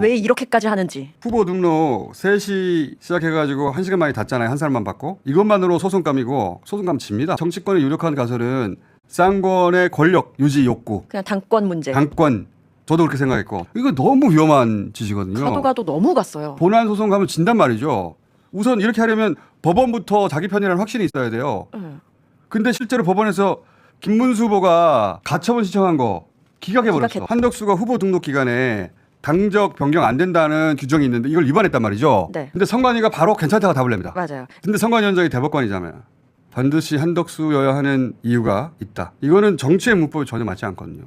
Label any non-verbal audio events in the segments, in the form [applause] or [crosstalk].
왜 이렇게까지 하는지. 후보 등록 3시 시작해가지고 1시간 만에 닫잖아요. 한 사람만 받고. 이것만으로 소송감이고 소송감 집니다. 정치권의 유력한 가설은 쌍권의 권력 유지 욕구, 그냥 당권 문제. 당권. 저도 그렇게 생각했고 이거 너무 위험한 짓이거든요. 가도 가도 너무 갔어요. 본안 소송 가면 진단 말이죠. 우선 이렇게 하려면 법원부터 자기 편이라는 확신이 있어야 돼요. 응. 근데 실제로 법원에서 김문수 후보가 가처분 신청한 거 기각해버렸어. 기각했- 한덕수가 후보 등록 기간에 당적 변경 안 된다는 규정이 있는데 이걸 위반했단 말이죠. 네. 근데 선관위가 바로 괜찮다고 답을 냅니다. 맞아요. 근데 선관위원장이 대법관이잖아요. 반드시 한덕수여야 하는 이유가 있다. 이거는 정치의 문법이 전혀 맞지 않거든요.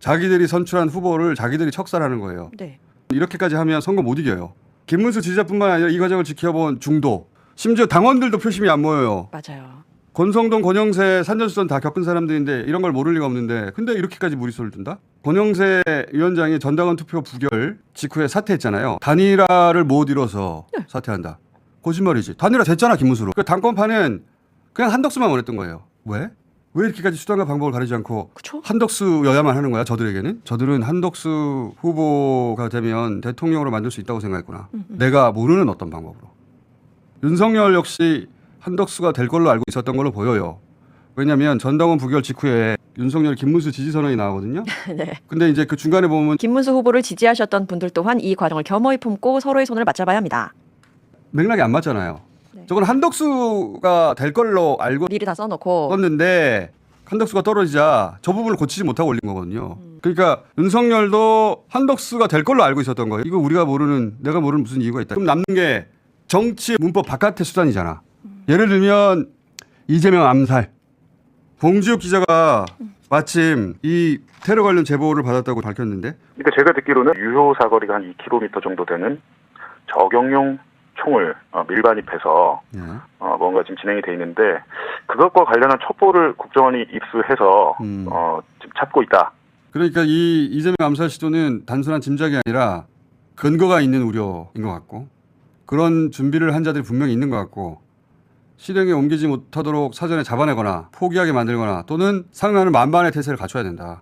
자기들이 선출한 후보를 자기들이 척살하는 거예요. 네. 이렇게까지 하면 선거 못 이겨요. 김문수 지지자뿐만 아니라 이 과정을 지켜본 중도, 심지어 당원들도 표심이 안 모여요. 맞아요. 권성동, 권영세, 산전수전 다 겪은 사람들인데 이런 걸 모를 리가 없는데 근데 이렇게까지 무리수를 둔다? 권영세 위원장이 전당원 투표 부결 직후에 사퇴했잖아요. 단일화를 못 이뤄서 사퇴한다. 거짓말이지. 단일화 됐잖아 김문수로. 그 당권판은 그냥 한덕수만 원했던 거예요. 왜? 왜 이렇게까지 수단과 방법을 가리지 않고 그쵸? 한덕수여야만 하는 거야 저들에게는? 저들은 한덕수 후보가 되면 대통령으로 만들 수 있다고 생각했구나. 내가 모르는 어떤 방법으로. 윤석열 역시 한덕수가 될 걸로 알고 있었던 걸로 보여요. 왜냐하면 전당원 부결 직후에 윤석열 김문수 지지 선언이 나오거든요. [laughs] 네. 근데 이제 그 중간에 보면 김문수 후보를 지지하셨던 분들 또한 이 과정을 겸허히 품고 서로의 손을 맞잡아야 합니다. 맥락이 안 맞잖아요. 네. 저건 한덕수가 될 걸로 알고 미리 다 써놓고 썼는데 한덕수가 떨어지자 저 부분을 고치지 못하고 올린 거거든요. 그러니까 윤석열도 한덕수가 될 걸로 알고 있었던 거예요. 이거 우리가 모르는 내가 모르는 무슨 이유가 있다. 그럼 남는 게 정치 문법 바깥의 수단이잖아. 예를 들면 이재명 암살. 봉지욱 기자가 마침 이 테러 관련 제보를 받았다고 밝혔는데 그러니까 제가 듣기로는 유효 사거리가 한 2km 정도 되는 저격용 총을 어, 밀반입해서 예. 어, 뭔가 지금 진행이 돼 있는데 그것과 관련한 첩보를 국정원이 입수해서 음. 어, 지금 찾고 있다. 그러니까 이 이재명 암살 시도는 단순한 짐작이 아니라 근거가 있는 우려인 것 같고 그런 준비를 한 자들이 분명히 있는 것 같고 실행에 옮기지 못하도록 사전에 잡아내거나 포기하게 만들거나 또는 상응하는 만반의 태세를 갖춰야 된다.